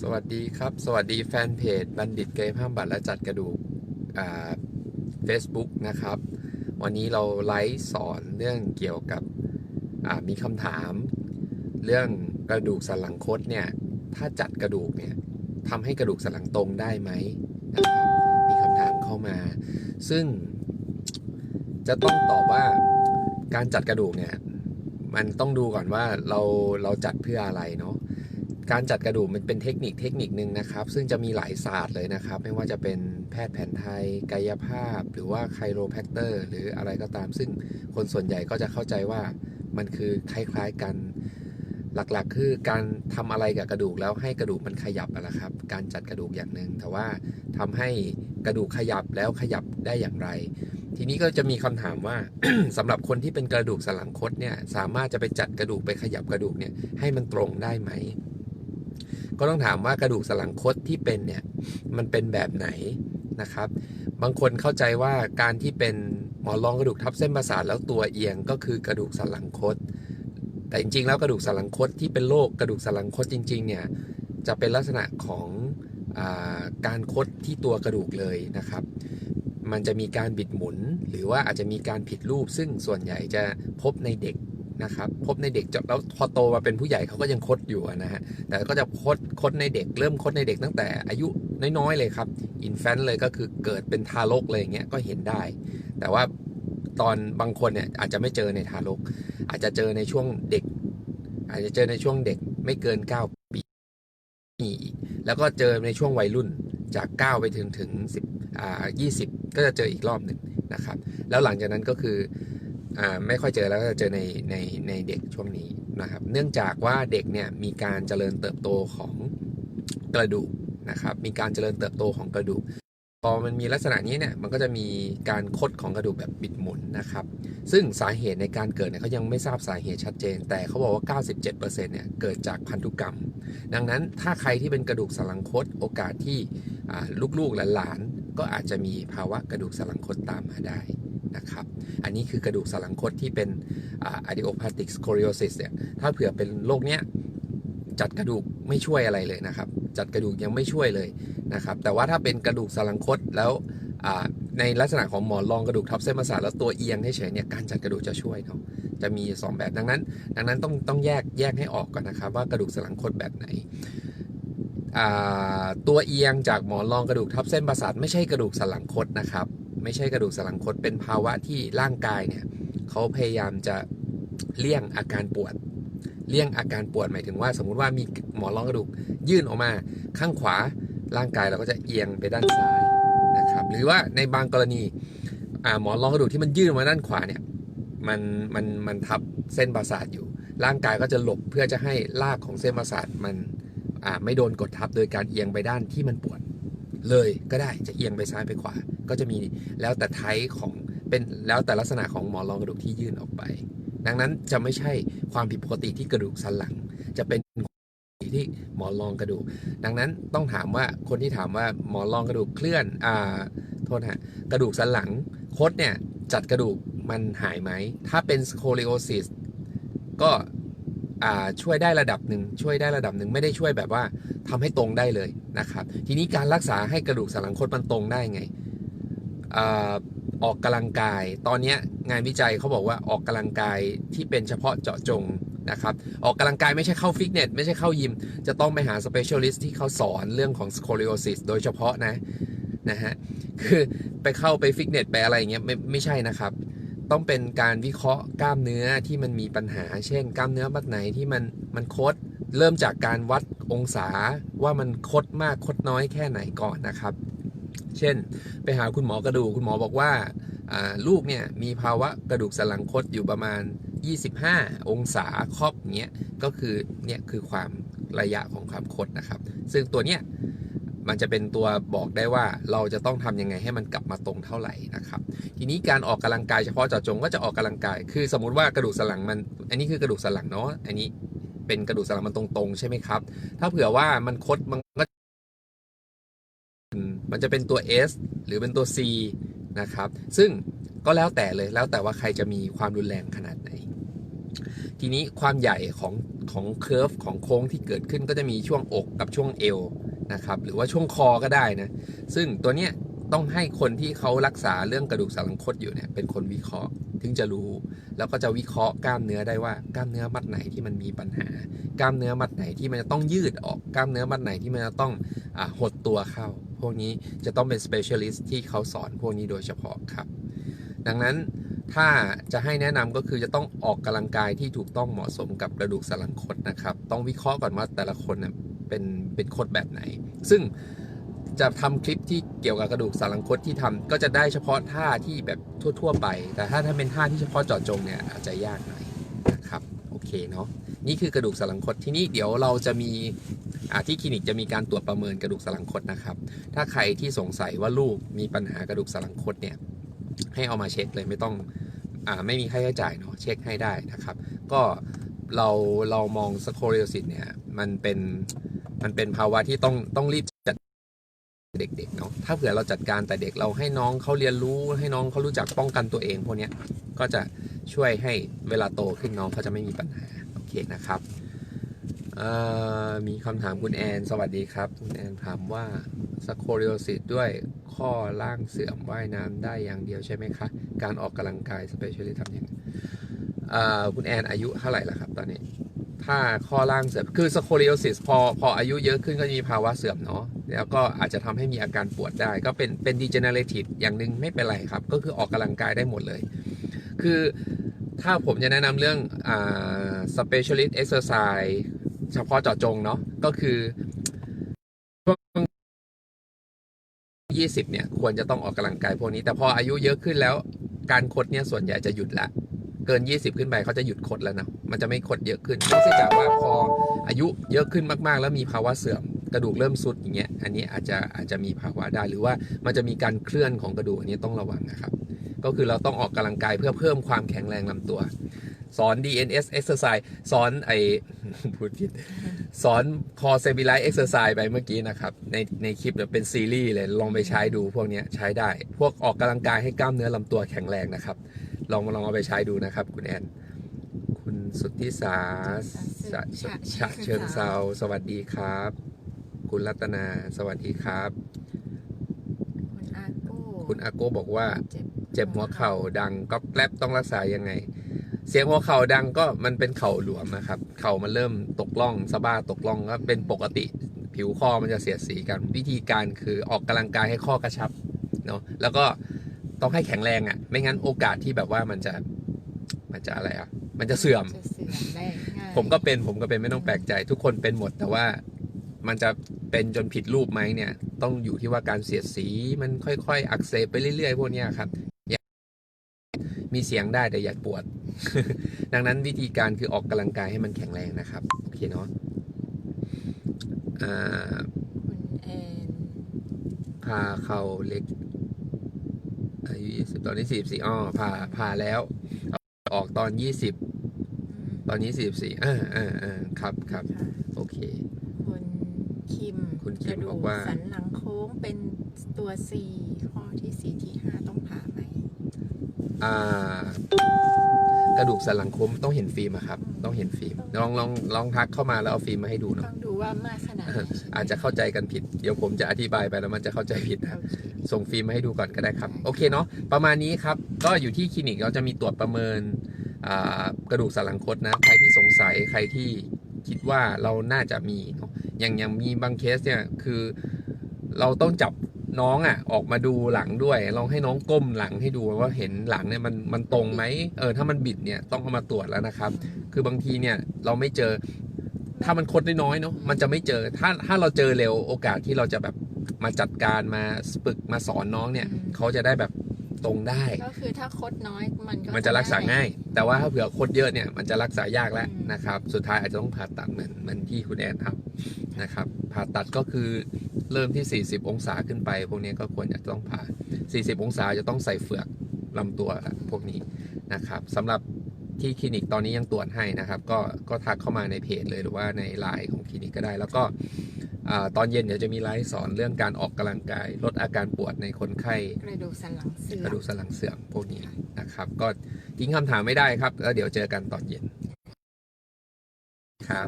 สวัสดีครับ สวัสดีแฟนเพจบัณฑิตเกมห้ามบัตรและจัดกระดูกอ่า Facebook นะครับ วันนี้เราไลฟ์สอนเรื่องเกี่ยวกับมีคำถาม เรื่องกระดูกสันหลังคดเนี่ย ถ้าจัดกระดูกเนี่ยทำให้กระดูกสันหลังตรงได้ไหมนะครับมีคำถามเข้ามา ซึ่งจะต้องตอบว่าการจัดกระดูกเนี่ยมันต้องดูก่อนว่าเราเราจัดเพื่ออะไรเนาะ การจัดกระดูกมันเป็นเทคนิคเทคนิคนึงนะครับ ซึ่งจะมีหลายศาสตร์เลยนะครับ ไม่ว่าจะเป็นแพทย์แผนไทย กายภาพ หรือว่าไคโรแพคเตอร์ หรืออะไรก็ตาม ซึ่งคนส่วนใหญ่ก็จะเข้าใจว่ามันคือคล้ายๆกันหลักๆ คือการทำอะไรกับกระดูกแล้วให้กระดูกมันขยับอะนะครับ การจัดกระดูกอย่างหนึ่งแต่ว่าทำให้กระดูกขยับแล้วขยับได้อย่างไร ทีนี้ก็จะมีคำถามว่าสำหรับคนที่เป็นกระดูกสันหลังคดเนี่ยสามารถจะไปจัดกระดูกไปขยับกระดูกเนี่ยให้มันตรงได้ไหม ก็ต้องถามว่ากระดูกสันหลังคดที่เป็นเนี่ยมันเป็นแบบไหนนะครับ บางคนเข้าใจว่าการที่เป็นหมอนรองกระดูกทับเส้นประสาทแล้วตัวเอียงก็คือกระดูกสันหลังคด แต่จริงๆ แล้วกระดูกสันหลังคดที่เป็นโรคกระดูกสันหลังคดจริงๆเนี่ยจะเป็นลักษณะของอการคดที่ตัวกระดูกเลยนะครับ มันจะมีการบิดหมุน หรือว่าอาจจะมีการผิดรูป ซึ่งส่วนใหญ่จะพบในเด็ก นะครับพบในเด็กจะแล้วพอโตมาเป็นผู้ใหญ่เขาก็ยังคดอยู่นะฮะแต่ก็จะคดคดในเด็กเริ่มคดในเด็กตั้งแต่อายุน้อยๆเลยครับอินแฟนเลยก็คือเกิดเป็นทารกเลยอย่างเงี้ยก็เห็นได้ แต่ว่าตอนบางคนเนี่ยอาจจะไม่เจอในทารก อาจจะเจอในช่วงเด็ก อาจจะเจอในช่วงเด็กไม่เกิน 9 ปีอีกแล้วก็เจอในช่วงวัยรุ่นจาก 9 ไปถึงถึง10อ่า20 ก็จะเจออีกรอบหนึ่งนะครับ แล้วหลังจากนั้นก็คือ ไม่ค่อยเจอแล้วก็จะเจอในในในเด็กช่วงนี้นะครับ เนื่องจากว่าเด็กเนี่ยมีการเจริญเติบโตของกระดูกนะครับ มีการเจริญเติบโตของกระดูก พอมันมีลักษณะนี้เนี่ยมันก็จะมีการคดของกระดูกแบบบิดหมุนนะครับ ซึ่งสาเหตุในการเกิดเนี่ยเขายังไม่ทราบสาเหตุชัดเจน แต่เขาบอกว่า 97%เนี่ยเกิดจากพันธุกรรม ดังนั้นถ้าใครที่เป็นกระดูกสันหลังคดโอกาสที่ลูกๆหลานๆก็อาจจะมีภาวะกระดูกสันหลังคดตามมาได้ นะครับ อันนี้คือกระดูกสันหลังคดที่เป็นอ่า idiopathic scoliosis เนี่ย ถ้าเผื่อเป็นโรคเนี้ยจัดกระดูกไม่ช่วยอะไรเลยนะครับ จัดกระดูกยังไม่ช่วยเลยนะครับ แต่ว่าถ้าเป็นกระดูกสันหลังคดแล้วในลักษณะของหมอนรองกระดูกทับเส้นประสาทแล้วตัวเอียงเฉยเนี่ยการจัดกระดูกจะช่วยเนาะจะมีสองแบบดังนั้น ดังนั้นต้องต้องแยกแยกให้ออกก่อนนะครับ ว่ากระดูกสันหลังคดแบบไหนตัวเอียงจากหมอนรองกระดูกทับเส้นประสาทไม่ใช่กระดูกสันหลังคดนะครับ ไม่ใช่กระดูกสันหลังคดเป็นภาวะที่ร่างกายเนี่ยเขาพยายามจะเลี่ยงอาการปวด เลี่ยงอาการปวดหมายถึงว่า สมมุติว่ามีหมอนรองกระดูกยื่นออกมาข้างขวาร่างกายเราก็จะเอียงไปด้านซ้ายนะครับหรือว่าในบางกรณีหมอนรองกระดูกที่มันยื่นมาด้านขวาเนี่ยมันมันมันทับเส้นประสาทอยู่ ร่างกายก็จะหลบเพื่อจะให้รากของเส้นประสาทมันไม่โดนกดทับโดยการเอียงไปด้านที่มันปวด เลยก็ได้จะเอียงไปซ้ายไปขวา ก็จะมีแล้วแต่ไทป์ของเป็นแล้วแต่ลักษณะของหมอนรองกระดูกที่ยื่นออกไป ดังนั้นจะไม่ใช่ความผิดปกติที่กระดูกสันหลัง จะเป็นที่หมอนรองกระดูก ดังนั้นต้องถามว่าคนที่ถามว่าหมอนรองกระดูกเคลื่อนอ่าโทษฮะกระดูกสันหลังคดเนี่ยจัดกระดูกมันหายไหม ถ้าเป็นสโคลิโอซิสก็อ่าช่วยได้ระดับหนึ่งช่วยได้ระดับหนึ่งไม่ได้ช่วยแบบว่าทำให้ตรงได้เลยนะครับ ทีนี้การรักษาให้กระดูกสันหลังคดมันตรงได้ไง อออกกำลังกาย ตอนนี้งานวิจัยเขาบอกว่าออกกำลังกายที่เป็นเฉพาะเจาะจงนะครับออกกำลังกายไม่ใช่เข้าฟิตเนสไม่ใช่เข้ายิม จะต้องไปหา specialist ที่เขาสอนเรื่องของ scoliosis โดยเฉพาะนะนะฮะคือไปเข้าไปฟิตเนสไปอะไรอย่างเงี้ยไม่ไม่ใช่นะครับ ต้องเป็นการวิเคราะห์กล้ามเนื้อที่มันมีปัญหา เช่น กล้ามเนื้อมัดไหนที่มันมันคดเริ่มจากการวัดองศาว่ามันคดมากคดน้อยแค่ไหนก่อนนะครับ เช่น ไปหาคุณหมอกระดูกคุณหมอบอกว่าลูกเนี่ยมีภาวะกระดูกสันหลังคดอยู่ประมาณ 25 องศาครอบเงี้ยก็คือเนี่ยคือความระยะของความคดนะครับ ซึ่งตัวเนี้ยมันจะเป็นตัวบอกได้ว่าเราจะต้องทำยังไงให้มันกลับมาตรงเท่าไหร่นะครับ ทีนี้การออกกำลังกายเฉพาะเจาะจงก็จะออกกำลังกาย คือสมมุติว่ากระดูกสันหลังมัน อันนี้คือกระดูกสันหลังเนาะ อันนี้เป็นกระดูกสันหลังมันตรงๆใช่ไหมครับ ถ้าเผื่อว่ามันคด มันจะเป็นตัว S หรือเป็นตัว C นะครับ ซึ่งก็แล้วแต่เลยแล้วแต่ว่าใครจะมีความรุนแรงขนาดไหน ทีนี้ความใหญ่ของของเคอร์ฟของโค้งที่เกิดขึ้นก็จะมีช่วงอกกับช่วงเอวนะครับ หรือว่าช่วงคอก็ได้นะ ซึ่งตัวเนี้ยต้องให้คนที่เขารักษาเรื่องกระดูกสันหลังคดอยู่เนี่ยเป็นคนวิเคราะห์ ถึงจะรู้ แล้วก็จะวิเคราะห์กล้ามเนื้อได้ว่ากล้ามเนื้อมัดไหนที่มันมีปัญหา กล้ามเนื้อมัดไหนที่มันจะต้องยืดออก กล้ามเนื้อมัดไหนที่มันจะต้องอหดตัวเข้า พวกนี้จะต้องเป็น specialist ที่เขาสอนพวกนี้โดยเฉพาะครับ ดังนั้นถ้าจะให้แนะนำก็คือจะต้องออกกำลังกายที่ถูกต้องเหมาะสมกับกระดูกสันหลังคดนะครับ ต้องวิเคราะห์ก่อนว่าแต่ละคนเป็นเป็นคดแบบไหน ซึ่ง จะทำคลิปที่เกี่ยวกับกระดูกสันหลังคดที่ทำก็จะได้เฉพาะท่าที่แบบทั่ว ๆ ไป แต่ถ้าถ้าเป็นท่าที่เฉพาะเจาะจงเนี่ยอาจจะยากหน่อยนะครับโอเคเนาะนี่คือกระดูกสันหลังคดที่นี่เดี๋ยวเราจะมีที่คลินิกจะมีการตรวจประเมินกระดูกสันหลังคดนะครับ ถ้าใครที่สงสัยว่าลูกมีปัญหากระดูกสันหลังคดเนี่ยให้เอามาเช็คเลยไม่ต้องอไม่มีค่าใช้จ่ายเนาะเช็คให้ได้นะครับ ก็เราเรามองสโคเรียซิสเนี่ยมันเป็นมันเป็นภาวะที่ต้องต้องรีบ เด็กๆเนาะถ้าเผื่อเราจัดการแต่เด็กเราให้น้องเขาเรียนรู้ให้น้องเขารู้จักป้องกันตัวเองพวกนี้ก็จะช่วยให้เวลาโตขึ้นน้องเขาจะไม่มีปัญหาโอเคนะครับมีคำถามคุณแอน สวัสดีครับ คุณแอนถามว่าสโคเรียซิสด้วยข้อล่างเสื่อมว่ายน้ำได้อย่างเดียวใช่ไหมคะ การออกกำลังกายสเปเชียลิทำยังไงคุณแอนอายุเท่าไหร่แล้วครับตอนนี้ ถ้าข้อล่างเสื่อม คือสโคลิโอซิสพอพออายุเยอะขึ้นก็มีภาวะเสื่อมเนาะ แล้วก็อาจจะทำให้มีอาการปวดได้ ก็เป็นเป็นดีเจเนเรทีฟอย่างหนึ่งไม่เป็นไรครับ ก็คือออกกำลังกายได้หมดเลย คือถ้าผมจะแนะนำเรื่องอ่า specialist exercise เฉพาะเจาะจงเนาะก็คือช่วง20เนี่ยควรจะต้องออกกำลังกายพวกนี้ แต่พออายุเยอะขึ้นแล้วการคดเนี่ยส่วนใหญ่จะหยุดละเกิน 20 ขึ้นไปเขาจะหยุดคดแล้วนะ มันจะไม่คดเยอะขึ้นนอกจากว่าพออายุเยอะขึ้นมากๆ แล้วมีภาวะเสื่อม กระดูกเริ่มสุดอย่างเงี้ยอันนี้อาจจะอาจจะมีภาวะได้หรือว่ามันจะมีการเคลื่อนของกระดูกอันนี้ต้องระวังนะครับ ก็คือเราต้องออกกำลังกายเพื่อเพิ่มความแข็งแรงลำตัว สอน DNS exercise สอนไอพูดผิดสอน core stabilize exercise ไปเมื่อกี้นะครับ ในในคลิปเนี่ยเป็นซีรีส์เลยลองไปใช้ดูพวกนี้ใช้ได้ พวกออกกำลังกายให้กล้ามเนื้อลำตัวแข็งแรงนะครับ ลองลองเอาไปใช้ดูนะครับ คุณแอนคุณสุทธิสาฉะฉะฉะเชิงเซาสวัสดีครับ คุณรัตนาสวัสดีครับ คุณอาโก้คุณอาโก้บอกว่าเจ็บเจ็บหัวเข่าดังก็แกลบต้องรักษายังไง เสียงหัวเข่าดังก็มันเป็นเข่าหลวมนะครับ เข่ามันเริ่มตกล่องสะบ้าตกล่องก็เป็นปกติ ผิวข้อมันจะเสียดสีกัน วิธีการคือออกกำลังกายให้ข้อกระชับเนาะแล้วก็ต้องให้แข็งแรงอะ่ะ ไม่งั้นโอกาสที่แบบว่ามันจะมันจะอะไรอะ่ะ มันจะเสื่อมจะเสื่อมได้ง่ายผมก็เป็นผมก็เป็นไม่ต้องแปลกใจ ทุกคนเป็นหมดแต่ว่ามันจะ เป็นจนผิดรูปไหมเนี่ย ต้องอยู่ที่ว่าการเสียดสีมันค่อยๆ อักเสบไปเรื่อยๆ พวกเนี้ยครับอย่ามีเสียงได้แต่อย่าปวด ดังนั้นวิธีการคือออกกำลังกายให้มันแข็งแรงนะครับโอเคเนาะอ่าคุณแอนพาเข่าเล็กอายุยี่สิบตอนนี้สี่สิบสี่อ๋อพาพาแล้ว ออกตอนยี่สิบอืมตอนนี้สี่สิบสี่อ่าอ่าอ่าครับครับค่ะโอเค คุณคิมคุณคิมกระดูบอกว่า สันหลังโค้งเป็นตัว C ข้อที่ 4 ที่ 5 ต้องผ่าไหม อ่ากระดูกสันหลังคมต้องเห็นฟิล์มอะครับ ต้องเห็นฟิล์มลองลองลองทักเข้ามาแล้วเอาฟิล์มมาให้ดูต้เนาะองดูว่ามากขนาดไหนใช่ไหมอาจจะเข้าใจกันผิด เดี๋ยวผมจะอธิบายไปแล้วมันจะเข้าใจผิดนะโอเคส่งฟิล์มมาให้ดูก่อนก็ได้ครับ โอเคเนาะประมาณนี้ครับ ก็อยู่ที่คลินิกเราจะมีตรวจประเมินอ่ากระดูกสันหลังคดนะ ใครที่สงสัยใครที่คิดว่าเราน่าจะมีเนาะ อย่างอย่างมีบางเคสเนี่ยคือ เราต้องจับน้องอะ ออกมาดูหลังด้วย ลองให้น้องก้มหลังให้ดูว่าเห็นหลังเนี่ยมันมันตรงไหมเออถ้ามันบิดเนี่ยต้องเอามาตรวจแล้วนะครับ คือบางทีเนี่ยเราไม่เจอ ถ้ามันคดน้อยๆเนาะมันจะไม่เจอ ถ้าถ้าเราเจอเร็วโอกาสที่เราจะแบบมาจัดการมาฝึกมาสอนน้องเนี่ย เขาจะได้แบบ ตรงได้ ก็คือถ้าคดน้อยมันก็มันจะรักษาง่าย แต่ว่าถ้าเผื่อคดเยอะเนี่ยมันจะรักษายากแล้วอืมนะครับ สุดท้ายอาจจะต้องผ่าตัดเหมือนเหมือนที่คุณแอนทำนะครับ ผ่าตัดก็คือเริ่มที่ 40 องศาขึ้นไป พวกนี้ก็ควรจะต้องผ่า 40 องศาจะต้องใส่เฟือกลำตัวละพวกนี้นะครับสำหรับที่คลินิกตอนนี้ยังตรวจให้นะครับ ก็ก็ทักเข้ามาในเพจเลยหรือว่าในไลน์ของคลินิกก็ได้ แล้วก็อ่า ตอนเย็นเดี๋ยวจะมีไลฟ์สอนเรื่องการออกกำลังกาย ลดอาการปวดในคนไข้กระดูกสันหลังเสื่อมกระดูกสันหลังเสื่อมพวกนี้นะครับ ก็ทิ้งคำถามไม่ได้ครับ แล้วเดี๋ยวเจอกันตอนเย็นครับ